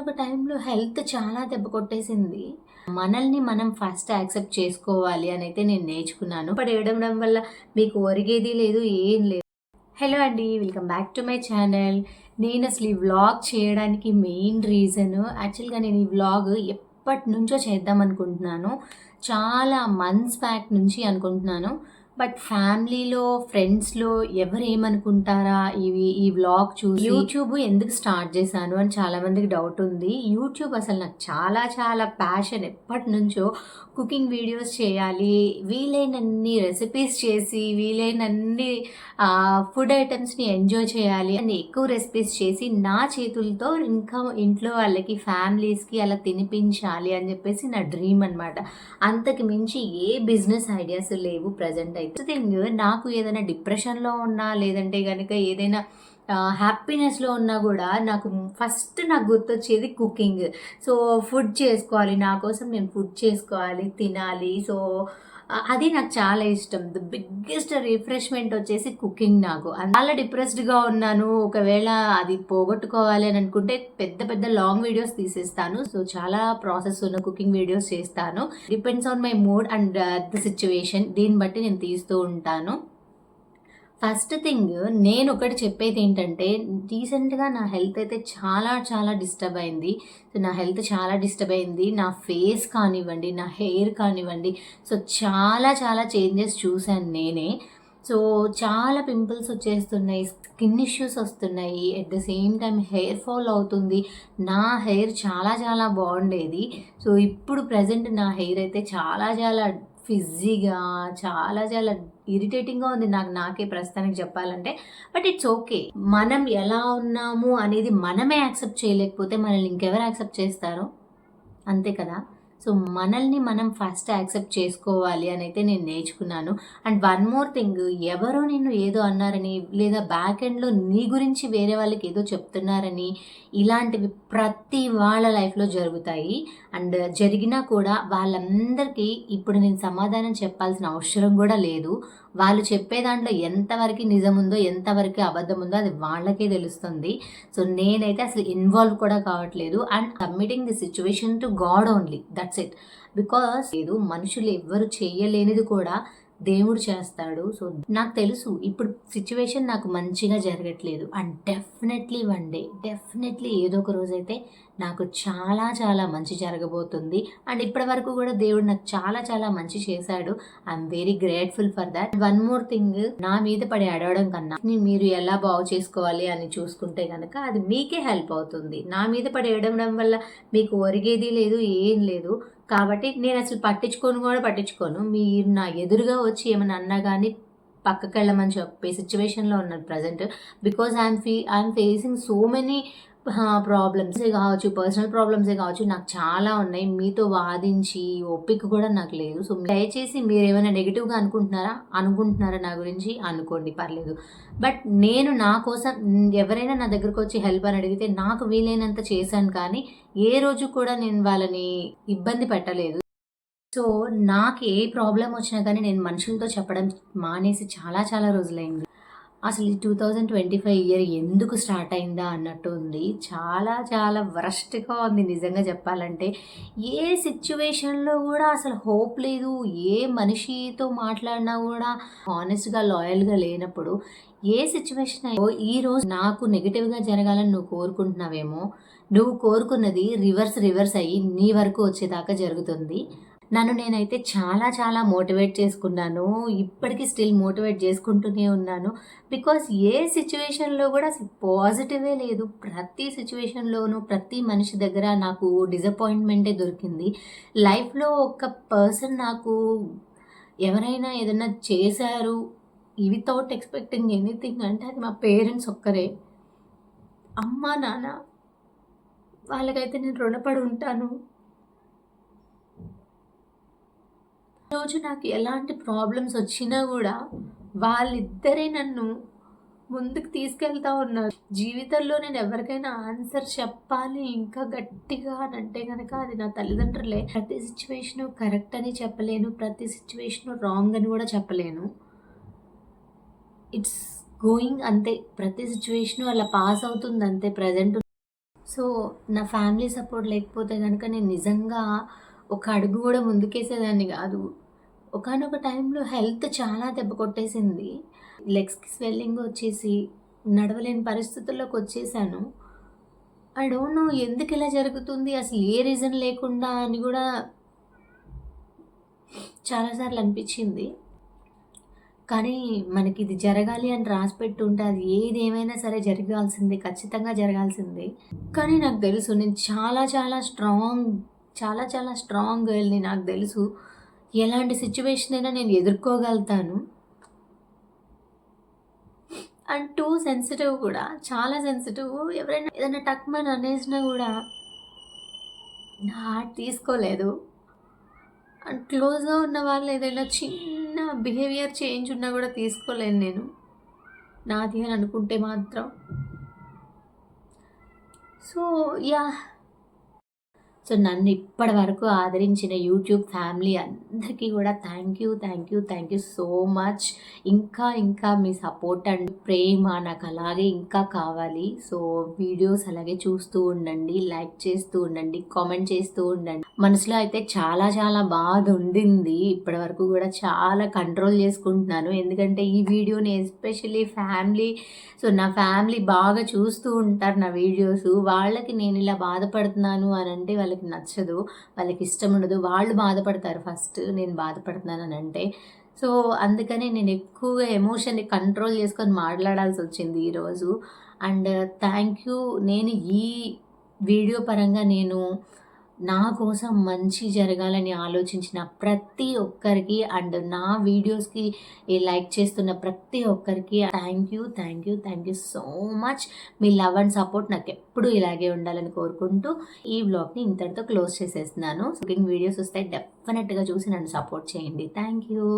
ఒక టైంలో హెల్త్ చాలా దెబ్బ కొట్టేసింది. మనల్ని మనం ఫస్ట్ యాక్సెప్ట్ చేసుకోవాలి అని అయితే నేను నేర్చుకున్నాను. బట్ ఏడవడం వల్ల మీకు ఒరిగేది లేదు ఏం లేదు. హలో అండి welcome back to my channel. నేను అసలు ఈ వ్లాగ్ చేయడానికి మెయిన్ రీజన్ యాక్చువల్గా నేను ఈ వ్లాగ్ ఎప్పటి నుంచో చేద్దాం అనుకుంటున్నాను. చాలా మంత్స్ బ్యాక్ నుంచి అనుకుంటున్నాను. బట్ ఫ్యామిలీలో ఫ్రెండ్స్లో ఎవరు ఏమనుకుంటారా ఇవి ఈ వ్లాగ్ చూసి యూట్యూబ్ ఎందుకు స్టార్ట్ చేశాను అని చాలామందికి డౌట్ ఉంది. యూట్యూబ్ అసలు నాకు చాలా చాలా ప్యాషన్ ఎప్పటి నుంచో కుకింగ్ వీడియోస్ చేయాలి వీలైనన్ని రెసిపీస్ చేసి వీలైనన్ని ఫుడ్ ఐటమ్స్ని ఎంజాయ్ చేయాలి అని ఎక్కువ రెసిపీస్ చేసి నా చేతులతో ఇంకా ఇంట్లో వాళ్ళకి ఫ్యామిలీస్కి అలా తినిపించాలి అని చెప్పేసి నా డ్రీమ్ అనమాట అంతకు మించి ఏ బిజినెస్ ఐడియాస్ లేవు ప్రజెంట్ అయితే థింగ్ నాకు ఏదైనా డిప్రెషన్లో ఉన్నా లేదంటే కనుక ఏదైనా హ్యాపీనెస్లో ఉన్నా కూడా నాకు ఫస్ట్ నాకు గుర్తొచ్చేది కుకింగ్. సో ఫుడ్ చేసుకోవాలి నా కోసం నేను ఫుడ్ చేసుకోవాలి తినాలి. సో అది నాకు చాలా ఇష్టం. ద బిగ్గెస్ట్ రిఫ్రెష్మెంట్ వచ్చేసి కుకింగ్ నాకు. చాలా డిప్రెస్డ్గా ఉన్నాను. ఒకవేళ అది పోగొట్టుకోవాలి అని అనుకుంటే పెద్ద పెద్ద లాంగ్ వీడియోస్ తీసేస్తాను. సో చాలా ప్రాసెస్ ఉన్న కుకింగ్ వీడియోస్ చేస్తాను. Depends on my mood and the situation. దీన్ని బట్టి నేను తీస్తూ ఉంటాను. ఫస్ట్ థింగ్ నేను ఒకటి చెప్పేది ఏంటంటే రీసెంట్గా నా హెల్త్ అయితే చాలా చాలా డిస్టర్బ్ అయింది. సో నా హెల్త్ చాలా డిస్టర్బ్ అయింది. నా ఫేస్ కానివ్వండి నా హెయిర్ కానివ్వండి సో చాలా చాలా చేంజెస్ చూశాను నేనే. సో చాలా పింపుల్స్ వచ్చేస్తున్నాయి స్కిన్ ఇష్యూస్ వస్తున్నాయి. At the same time hair fall అవుతుంది. నా హెయిర్ చాలా చాలా బాగుండేది. సో ఇప్పుడు ప్రజెంట్ నా హెయిర్ అయితే చాలా చాలా ఫిజ్జీగా చాలా చాలా ఇరిటేటింగ్గా ఉంది నాకు నాకే ప్రస్తుతానికి చెప్పాలంటే. But it's okay. మనం ఎలా ఉన్నాము అనేది మనమే యాక్సెప్ట్ చేయలేకపోతే మనల్ని ఇంకెవరు యాక్సెప్ట్ చేస్తారో? అంతే కదా? సో మనల్ని మనం ఫస్ట్ యాక్సెప్ట్ చేసుకోవాలి అని అయితే నేను నేర్చుకున్నాను. అండ్ వన్ మోర్ థింగ్ ఎవరో నిన్ను ఏదో అన్నారని లేదా బ్యాక్ ఎండ్లో నీ గురించి వేరే వాళ్ళకి ఏదో చెప్తున్నారని ఇలాంటివి ప్రతి వాళ్ళ లైఫ్లో జరుగుతాయి. అండ్ జరిగినా కూడా వాళ్ళందరికీ ఇప్పుడు నేను సమాధానం చెప్పాల్సిన అవసరం కూడా లేదు. వాళ్ళు చెప్పే దాంట్లో ఎంతవరకు నిజం ఉందో ఎంతవరకు అబద్ధం ఉందో అది వాళ్ళకే తెలుస్తుంది. సో నేనైతే అసలు ఇన్వాల్వ్ కూడా కావట్లేదు. And submitting the situation to god only that's it because లేదు మనుషులు ఎవ్వరు చేయలేనిది కూడా దేవుడు చేస్తాడు. సో నాకు తెలుసు ఇప్పుడు సిచ్యువేషన్ నాకు మంచిగా జరగట్లేదు. And definitely one day definitely ఏదో ఒక రోజైతే నాకు చాలా చాలా మంచి జరగబోతుంది. అండ్ ఇప్పటి వరకు కూడా దేవుడు నాకు చాలా చాలా మంచి చేశాడు. I'm very grateful for that one more thing నా మీద పడి అడవడం కన్నా మీరు ఎలా బాగు చేసుకోవాలి అని చూసుకుంటే కనుక అది మీకే హెల్ప్ అవుతుంది. నా మీద పడి ఏడవడం వల్ల మీకు ఒరిగేది లేదు ఏం లేదు. కాబట్టి నేను అసలు పట్టించుకోను కూడా పట్టించుకోను. మీరు నా ఎదురుగా వచ్చి ఏమైనా అన్నా కానీ పక్కకి వెళ్ళమని చెప్పే సిచ్యువేషన్లో ఉన్నాను present because I'm fee I'm facing so many ప్రాబ్లమ్సే కావచ్చు పర్సనల్ ప్రాబ్లమ్సే కావచ్చు నాకు చాలా ఉన్నాయి. మీతో వాదించి ఒప్పిక కూడా నాకు లేదు. సో దయచేసి మీరు ఏమైనా నెగిటివ్గా అనుకుంటున్నారా? అనుకుంటున్నారా నా గురించి? అనుకోండి పర్లేదు. బట్ నేను నా కోసం ఎవరైనా నా దగ్గరకు వచ్చి హెల్ప్ అని అడిగితే నాకు వీలైనంత చేశాను కానీ ఏ రోజు కూడా నేను వాళ్ళని ఇబ్బంది పెట్టలేదు. సో నాకు ఏ ప్రాబ్లం వచ్చినా కానీ నేను మనుషులతో చెప్పడం మానేసి చాలా చాలా రోజులైంది. అసలు ఈ two thousand twenty five year ఎందుకు స్టార్ట్ అయిందా అన్నట్టు ఉంది. చాలా చాలా వరస్ట్గా ఉంది నిజంగా చెప్పాలంటే. ఏ సిచ్యువేషన్లో కూడా అసలు హోప్ లేదు. ఏ మనిషితో మాట్లాడినా కూడా హానెస్ట్గా లాయల్గా లేనప్పుడు ఏ సిచ్యువేషన్ అయ్యో ఈరోజు నాకు నెగిటివ్గా జరగాలని నువ్వు కోరుకుంటున్నావేమో. నువ్వు కోరుకున్నది రివర్స్ రివర్స్ అయ్యి నీ వరకు వచ్చేదాకా జరుగుతుంది. నన్ను నేనైతే చాలా చాలా మోటివేట్ చేసుకున్నాను. ఇప్పటికీ స్టిల్ మోటివేట్ చేసుకుంటూనే ఉన్నాను. బికాస్ ఏ సిచ్యువేషన్లో కూడా పాజిటివే లేదు. ప్రతి సిచ్యువేషన్లోనూ ప్రతి మనిషి దగ్గర నాకు డిసప్పాయింట్మెంటే దొరికింది. లైఫ్లో ఒక పర్సన్ నాకు ఎవరైనా ఏదైనా చేశారు వితౌట్ ఎక్స్పెక్టింగ్ ఎనీథింగ్ అంటే అది మా పేరెంట్స్ ఒక్కరే. అమ్మ నాన్న వాళ్ళకైతే నేను రుణపడి ఉంటాను. రోజు నాకు ఎలాంటి ప్రాబ్లమ్స్ వచ్చినా కూడా వాళ్ళిద్దరే నన్ను ముందుకు తీసుకెళ్తా ఉన్నారు. జీవితంలో నేను ఎవరికైనా ఆన్సర్ చెప్పాలి ఇంకా గట్టిగా అని అంటే కనుక అది నా తల్లిదండ్రులే. ప్రతి సిచ్యువేషను కరెక్ట్ అని చెప్పలేను ప్రతి సిచ్యువేషను రాంగ్ అని కూడా చెప్పలేను. ఇట్స్ గోయింగ్ అంతే. ప్రతి సిచ్యువేషను అలా పాస్ అవుతుంది అంతే ప్రజెంట్ సో నా ఫ్యామిలీ సపోర్ట్ లేకపోతే కనుక నేను నిజంగా ఒక అడుగు కూడా ముందుకేసేదాన్ని కాదు. ఒకానొక టైంలో హెల్త్ చాలా దెబ్బ కొట్టేసింది. లెగ్స్కి స్వెల్లింగ్ వచ్చేసి నడవలేని పరిస్థితుల్లోకి వచ్చేసాను. ఐ డోంట్ నో ఎందుకు ఇలా జరుగుతుంది అసలు ఏ రీజన్ లేకుండా అని కూడా చాలాసార్లు అనిపించింది. కానీ మనకి ఇది జరగాలి అని రాసి పెట్టుంటే అది ఏది ఏమైనా సరే జరగాల్సిందే ఖచ్చితంగా జరగాల్సిందే. కానీ నాకు తెలుసు నేను చాలా చాలా స్ట్రాంగ్ చాలా చాలా స్ట్రాంగ్ గర్ల్ని నాకు తెలుసు. ఎలాంటి సిచ్యువేషన్ అయినా నేను ఎదుర్కోగలుగుతాను. అండ్ టూ సెన్సిటివ్ కూడా చాలా సెన్సిటివ్ ఎవరైనా ఏదైనా టక్మని అనేసినా కూడా నా హార్ట్ తీసుకోలేదు. అండ్ క్లోజ్గా ఉన్న వాళ్ళు ఏదైనా చిన్న బిహేవియర్ చేంజ్ ఉన్నా కూడా తీసుకోలేను నేను. నాది అని అనుకుంటే మాత్రం. సో యా సో నన్ను ఇప్పటి వరకు ఆదరించిన యూట్యూబ్ ఫ్యామిలీ అందరికీ కూడా thank you thank you thank you so much ఇంకా ఇంకా మీ సపోర్ట్ అండ్ ప్రేమ నాకు అలాగే ఇంకా కావాలి. సో వీడియోస్ అలాగే చూస్తూ ఉండండి లైక్ చేస్తూ ఉండండి కామెంట్ చేస్తూ ఉండండి. మనసులో అయితే చాలా చాలా బాధ ఉండింది. ఇప్పటి వరకు కూడా చాలా కంట్రోల్ చేసుకుంటున్నాను. ఎందుకంటే ఈ వీడియోని ఎస్పెషల్లీ ఫ్యామిలీ సో నా ఫ్యామిలీ బాగా చూస్తూ ఉంటారు నా వీడియోస్ వాళ్ళకి నేను ఇలా బాధపడుతున్నాను అని అంటే వాళ్ళకి నచ్చదు వాళ్ళకి ఇష్టం ఉండదు వాళ్ళు బాధపడతారు. ఫస్ట్ నేను బాధపడుతున్నాను అంటే. సో అందుకని నేను ఎక్కువగా ఎమోషన్ని కంట్రోల్ చేసుకొని మాట్లాడాల్సి వచ్చింది ఈరోజు అండ్ థ్యాంక్ యూ. నేను ఈ వీడియో పరంగా నేను నా కోసం మంచి జరగాలని ఆలోచించిన ప్రతి ఒక్కరికి అండ్ నా వీడియోస్కి లైక్ చేస్తున్న ప్రతి ఒక్కరికి thank you thank you thank you so much. Me love and support నాకు ఎప్పుడూ ఇలాగే ఉండాలని కోరుకుంటూ ఈ బ్లాగ్ని ఇంతటితో క్లోజ్ చేసేస్తున్నాను. కుకింగ్ వీడియోస్ వస్తే డెఫినెట్గా చూసి నన్ను సపోర్ట్ చేయండి. Thank you.